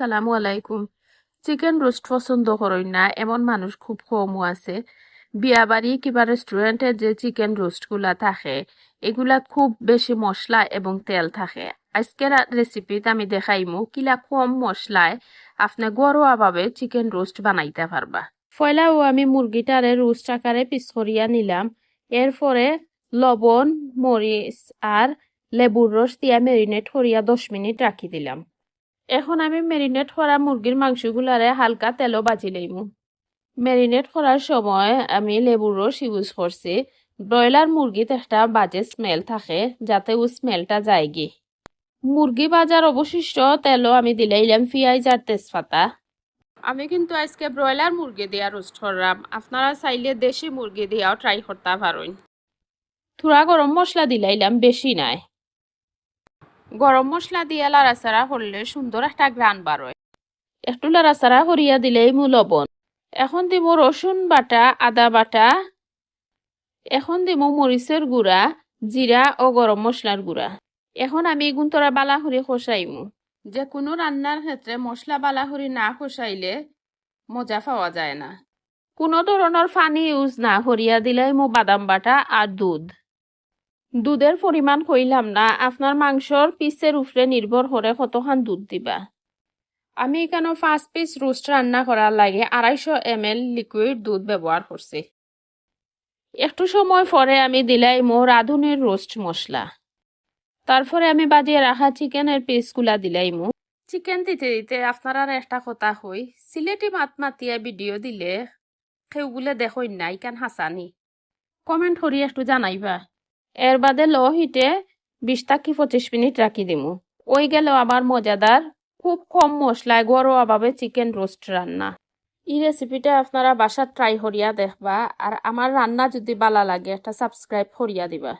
সালামু আলাইকুম। Chicken roast পছন্দ করেন না, এমন মানুষ খুব কমও আছে। বিয়া বাড়ি কিবা রেস্টুরেন্টে যে চিকেন রোস্টগুলা থাকে, এগুলা খুব বেশি মশলা এবং তেল থাকে। আজকের রেসিপিতে আমি দেখাইমু, কিলা কম মশলায় আপনি ঘরোয়াভাবে চিকেন রোস্ট বানাইতে পারবা। ফয়লাও আমি মুরগিটারে রোস্ট আকারে পিস করিয়া নিলাম। এরপরে লবণ, মরিচ আর লেবুর রস দিয়া মেরিনেট করিয়া দশ মিনিট রাখি দিলাম। এখন আমি মেরিনেট করা মুরগির মাংসগুলারে হালকা তেলও বাজি লইমু। মেরিনেট করার সময় আমি লেবুর রস ইউজ করছি। ব্রয়লার মুরগিতে একটা বাজে স্মেল থাকে, যাতে ও স্মেলটা যায় গি মুরগি বাজার অবশিষ্ট তেলও আমি দিলাইলাম পেঁয়াজ আর তেজপাতা। আমি কিন্তু আজকে ব্রয়লার মুরগি দিয়া রোস্ট করলাম। আপনারা চাইলে দেশি মুরগি দিয়াও ট্রাই করতে পারেন। থোড়া গরম মশলা দিলাইলাম বেশি নাই। গরম মশলা দিয়ে লাড়াচাড়া করলে সুন্দর একটা গ্রান বারোয়। একটু লাড়াচাড়া করিয়া দিলেই মু লবণ। এখন দিব রসুন বাটা, আদা বাটা। এখন দিব মরিচের গুঁড়া, জিরা ও গরম মশলার গুঁড়া। এখন আমি গুন্তরা বালাহরি খসাইমু যে কোনো রান্নার ক্ষেত্রে মশলা বালাহরি না খসাইলে মজা পাওয়া যায় না। কোনো ধরনের পানি ইউজ না করিয়া দিলেই মু বাদাম বাটা আর দুধ। দুধের পরিমাণ কইলাম না, আপনার মাংসর পিসের উপরে নির্ভর করে কতখান দুধ দিবা। আমি এখানে পাঁচ পিস রোস্ট রান্না করার লাগে আড়াইশো এম এল লিকুইড দুধ ব্যবহার করছি। একটু সময় পরে আমি দিলাই মোর রাঁধুনির রোস্ট মশলা। তারপরে আমি বাজিয়ে রাখা চিকেনের পিসগুলা দিলাই মু। চিকেন দিতে দিতে আপনারা একটা কথা হই, সিলেটি মাত মাতিয়া ভিডিও দিলে সেগুলো দেখই নাই কেন হাসানি? কমেন্ট করি একটু জানাইবা। এর বাদে লো হিটে বিশ থাকি পঁচিশ মিনিট রাখি দিমু। ওই গেল আমার মজাদার, খুব কম মশলায় ঘরোয়াভাবে চিকেন রোস্ট রান্না। এই রেসিপিটা আপনারা বাসা ট্রাই করিয়া দেখবা, আর আমার রান্না যদি বালা লাগে একটা সাবস্ক্রাইব করিয়া দিবা।